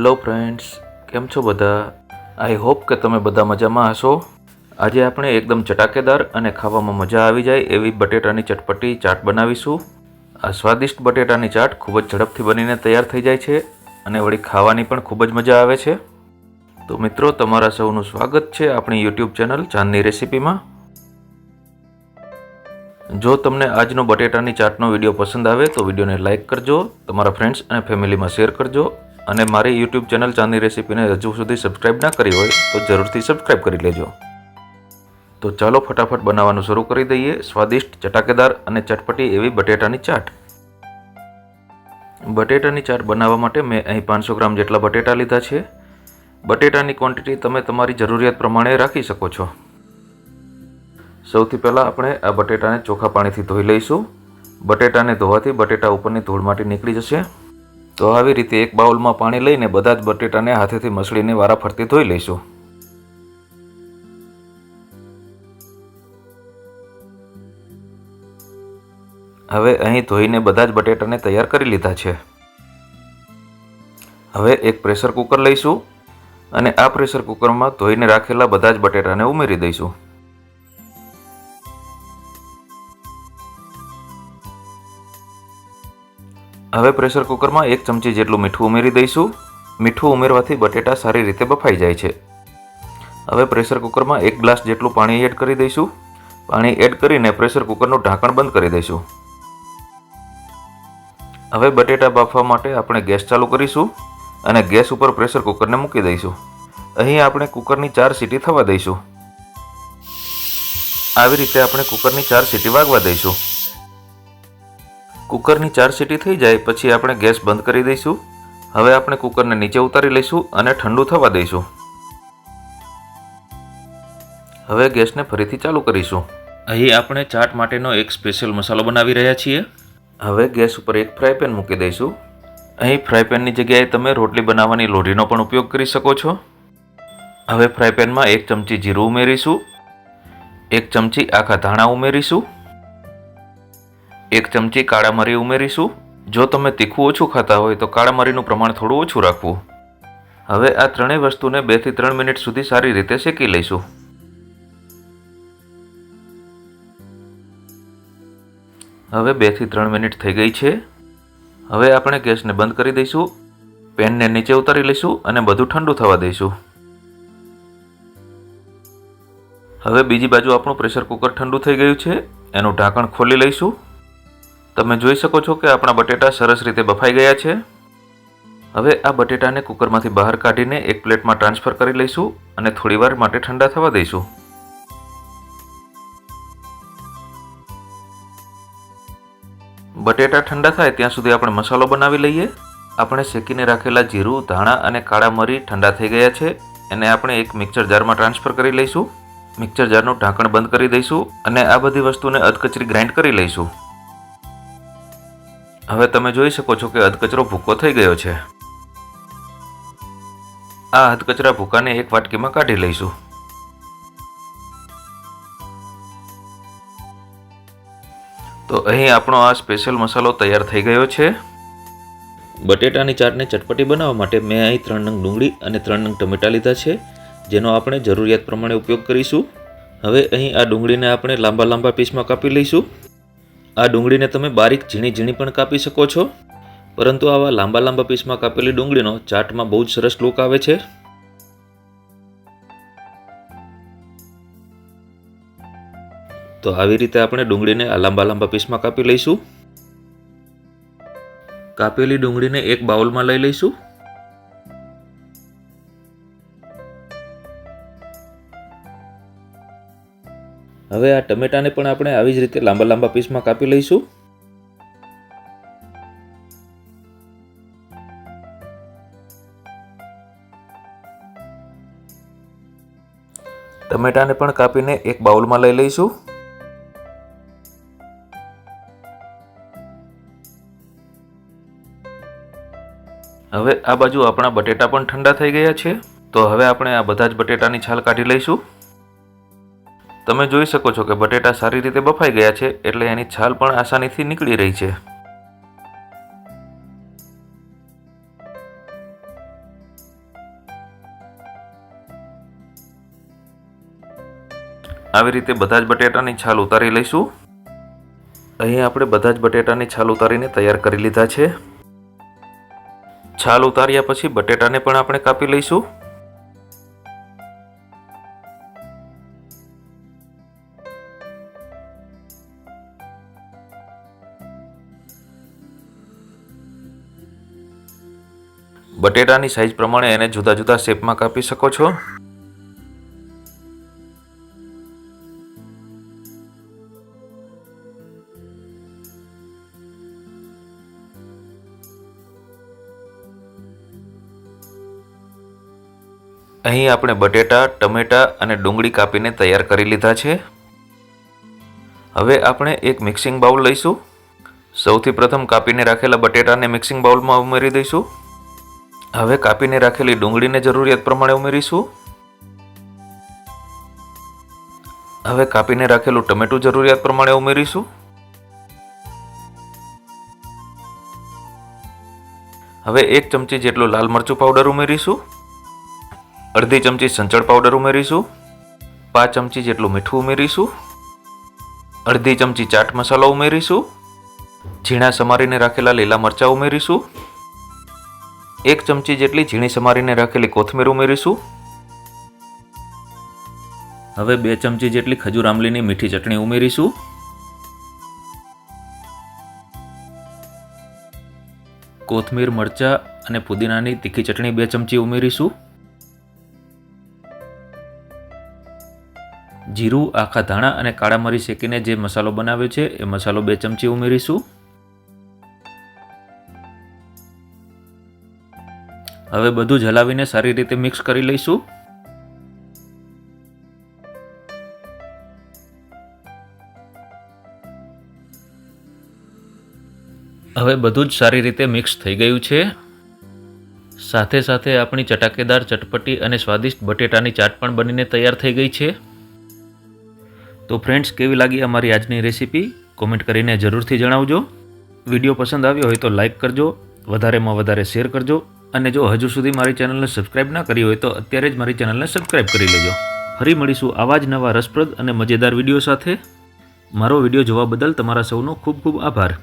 Hello friends, કેમ છો બધા? આઈ હોપ કે તમે બધા મજામાં હશો. આજે આપણે એકદમ ચટાકેદાર અને ખાવામાં મજા આવી જાય એવી બટેટાની ચટપટી ચાટ બનાવીશું. આ સ્વાદિષ્ટ બટેટાની ચાટ ખૂબ જ ઝડપથી બનીને તૈયાર થઈ જાય છે અને વળી ખાવાની પણ ખૂબ જ મજા આવે છે. તો મિત્રો, તમારા સૌનું સ્વાગત છે આપણી યુટ્યુબ ચેનલ ચાંદની રેસિપીમાં. જો તમને આજનો બટેટાની ચાટનો વીડિયો પસંદ આવે તો વિડીયોને લાઇક કરજો, તમારા ફ્રેન્ડ્સ અને ફેમિલીમાં શેર કરજો. અને મારી યુટ્યુબ ચેનલ ચાંદની રેસિપીને હજુ સુધી સબસ્ક્રાઈબ ના કરી હોય તો જરૂરથી સબસ્ક્રાઈબ કરી લેજો. તો ચાલો ફટાફટ બનાવવાનું શરૂ કરી દઈએ સ્વાદિષ્ટ, ચટાકેદાર અને ચટપટી એવી બટેટાની ચાટ. બટેટાની ચાટ બનાવવા માટે મેં અહીં પાંચસો ગ્રામ જેટલા બટેટા લીધા છે. બટેટાની ક્વોન્ટિટી તમે તમારી જરૂરિયાત પ્રમાણે રાખી શકો છો. સૌથી પહેલાં આપણે આ બટેટાને ચોખ્ખા પાણીથી ધોઈ લઈશું. બટેટાને ધોવાથી બટેટા ઉપરની ધૂળ માટી નીકળી જશે. તો આવી રીતે એક બાઉલમાં પાણી લઈને બધા જ બટેટાને હાથેથી મસળીને વારાફરતી ધોઈ લઈશું. હવે અહીં ધોઈને બધા જ બટેટાને તૈયાર કરી લીધા છે. હવે એક પ્રેશર કુકર લઈશું અને આ પ્રેશર કુકરમાં ધોઈને રાખેલા બધા જ બટેટાને ઉમેરી દઈશું. હવે પ્રેશર કુકરમાં એક ચમચી જેટલું મીઠું ઉમેરી દઈશું. મીઠું ઉમેરવાથી બટેટા સારી રીતે બફાઈ જાય છે. હવે પ્રેશર કુકરમાં એક ગ્લાસ જેટલું પાણી એડ કરી દઈશું. પાણી એડ કરીને પ્રેશર કુકરનું ઢાંકણ બંધ કરી દઈશું. હવે બટેટા બાફવા માટે આપણે ગેસ ચાલુ કરીશું અને ગેસ ઉપર પ્રેશર કુકરને મૂકી દઈશું. અહીં આપણે કુકરની ચાર સીટી થવા દઈશું. આવી રીતે આપણે કુકરની ચાર સીટી વાગવા દઈશું. કુકરની ચાર સીટી થઈ જાય પછી આપણે ગેસ બંધ કરી દઈશું. હવે આપણે કુકરને નીચે ઉતારી લઈશું અને ઠંડુ થવા દઈશું. હવે ગેસને ફરીથી ચાલુ કરીશું. અહીં આપણે ચાટ માટેનો એક સ્પેશિયલ મસાલો બનાવી રહ્યા છીએ. હવે ગેસ ઉપર એક ફ્રાય પેન મૂકી દઈશું. અહીં ફ્રાય પેનની જગ્યાએ તમે રોટલી બનાવવાની લોઢીનો પણ ઉપયોગ કરી શકો છો. હવે ફ્રાય પેનમાં એક ચમચી જીરું ઉમેરીશું. એક ચમચી આખા ધાણા ઉમેરીશું. એક ચમચી કાળા મરી ઉમેરીશું. જો તમે તીખું ઓછું ખાતા હોય તો કાળા મરીનું પ્રમાણ થોડું ઓછું રાખવું. હવે આ ત્રણેય વસ્તુને બેથી ત્રણ મિનિટ સુધી સારી રીતે શેકી લઈશું. હવે બેથી ત્રણ મિનિટ થઈ ગઈ છે. હવે આપણે ગેસને બંધ કરી દઈશું. પેનને નીચે ઉતારી લઈશું અને બધું ઠંડુ થવા દઈશું. હવે બીજી બાજુ આપણું પ્રેશર કુકર ઠંડુ થઈ ગયું છે. એનું ઢાંકણ ખોલી લઈશું. તમે જોઈ શકો છો કે આપણા બટેટા સરસ રીતે બફાઈ ગયા છે. હવે આ બટેટાને કુકરમાંથી બહાર કાઢીને એક પ્લેટમાં ટ્રાન્સફર કરી લઈશું અને થોડીવાર માટે ઠંડા થવા દઈશું. બટેટા ઠંડા થાય ત્યાં સુધી આપણે મસાલો બનાવી લઈએ. આપણે શેકીને રાખેલા જીરું, ધાણા અને કાળા મરી ઠંડા થઈ ગયા છે. એને આપણે એક મિક્સર જારમાં ટ્રાન્સફર કરી લઈશું. મિક્સર જારનું ઢાંકણ બંધ કરી દઈશું અને આ બધી વસ્તુને અધકચરી ગ્રાઇન્ડ કરી લઈશું. હવે તમે જોઈ શકો છો કે અધકચરો ભૂકો થઈ ગયો છે. આ અધકચરા ભૂકાને એક વાટકીમાં કાઢી લઈશું. તો અહીં આપણો આ સ્પેશિયલ મસાલો તૈયાર થઈ ગયો છે. બટેટાની ચાટને ચટપટી બનાવવા માટે મેં અહીં ત્રણ નંગ ડુંગળી અને ત્રણ નંગ ટમેટા લીધા છે, જેનો આપણે જરૂરિયાત પ્રમાણે ઉપયોગ કરીશું. હવે અહીં આ ડુંગળીને આપણે લાંબા લાંબા પીસમાં કાપી લઈશું. આ ડુંગળીને તમે બારીક ઝીણી ઝીણી પણ કાપી શકો છો. પરંતુ આવા લાંબા લાંબા પીસમાં કાપેલી ડુંગળીનો ચાટમાં બહુ જ સરસ લુક આવે છે. તો આવી રીતે આપણે ડુંગળીને આ લાંબા લાંબા પીસમાં કાપી લઈશું. કાપેલી ડુંગળીને એક બાઉલમાં લઈ લઈશું. હવે આ ટમેટાને પણ આપણે આવી જ રીતે લાંબા લાંબા પીસમાં કાપી લઈશું. ટમેટાને પણ કાપીને એક બાઉલમાં લઈ લઈશું. હવે આ બાજુ આપણા બટેટા પણ ઠંડા થઈ ગયા છે. તો હવે આપણે આ બધા જ બટેટાની છાલ કાઢી લઈશું. તમે જોઈ શકો છો કે બટેટા સારી રીતે બફાઈ ગયા છે એટલે એની છાલ પણ આસાનીથી નીકળી રહી છે. આવી રીતે બધા જ બટેટાની છાલ ઉતારી લઈશું. અહીં આપણે બધા જ બટેટાની છાલ ઉતારીને તૈયાર કરી લીધા છે. છાલ ઉતાર્યા પછી બટેટાને પણ આપણે કાપી લઈશું. બટેટાની સાઈઝ પ્રમાણે એને જુદા જુદા શેપમાં કાપી શકો છો. અહીં આપણે બટેટા, ટમેટા અને ડુંગળી કાપીને તૈયાર કરી લીધા છે. હવે આપણે એક મિક્સિંગ બાઉલ લઈશું. સૌથી પ્રથમ કાપીને રાખેલા બટેટાને મિક્સિંગ બાઉલમાં ઉમેરી દઈશું. હવે કાપીને રાખેલી ડુંગળીને જરૂરિયાત પ્રમાણે ઉમેરીશું. હવે કાપીને રાખેલું ટમેટું જરૂરિયાત પ્રમાણે ઉમેરીશું. હવે એક ચમચી જેટલું લાલ મરચું પાવડર ઉમેરીશું. અડધી ચમચી સંચળ પાવડર ઉમેરીશું. પાંચ ચમચી જેટલું મીઠું ઉમેરીશું. અડધી ચમચી ચાટ મસાલો ઉમેરીશું. ઝીણા સમારીને રાખેલા લીલા મરચાં ઉમેરીશું. એક ચમચી જેટલી ઝીણી સમારીને રાખેલી કોથમીર ઉમેરીશું. હવે બે ચમચી જેટલી ખજૂર આંબલીની મીઠી ચટણી ઉમેરીશું. કોથમીર, મરચાં અને પુદીનાની તીખી ચટણી બે ચમચી ઉમેરીશું. જીરું, આખા ધાણા અને કાળા મરી શેકીને જે મસાલો બનાવ્યો છે, એ મસાલો બે ચમચી ઉમેરીશું. હવે બધું જ હલાવીને સારી રીતે મિક્સ કરી લઈશું. હવે બધું જ સારી રીતે મિક્સ થઈ ગયું છે. સાથે સાથે આપણી ચટાકેદાર ચટપટી અને સ્વાદિષ્ટ બટેટાની ચાટ પણ બનીને તૈયાર થઈ ગઈ છે. તો ફ્રેન્ડ્સ કેવી લાગી અમારી આજની રેસીપી કોમેન્ટ કરીને જરૂરથી જણાવજો. વીડિયો પસંદ આવ્યો હોય તો લાઇક કરજો. વધારેમાં વધારે શેર કરજો. અને જો હજુ સુધી મારી ચેનલને સબસ્ક્રાઇબ ના કરી હોય તો અત્યારે જ મારી ચેનલને સબસ્ક્રાઇબ કરી લેજો. ફરી મળીશું આવા જ નવા રસપ્રદ અને મજેદાર વીડિયો સાથે. મારો વીડિયો જોવા બદલ તમારા સૌનો ખૂબ ખૂબ આભાર.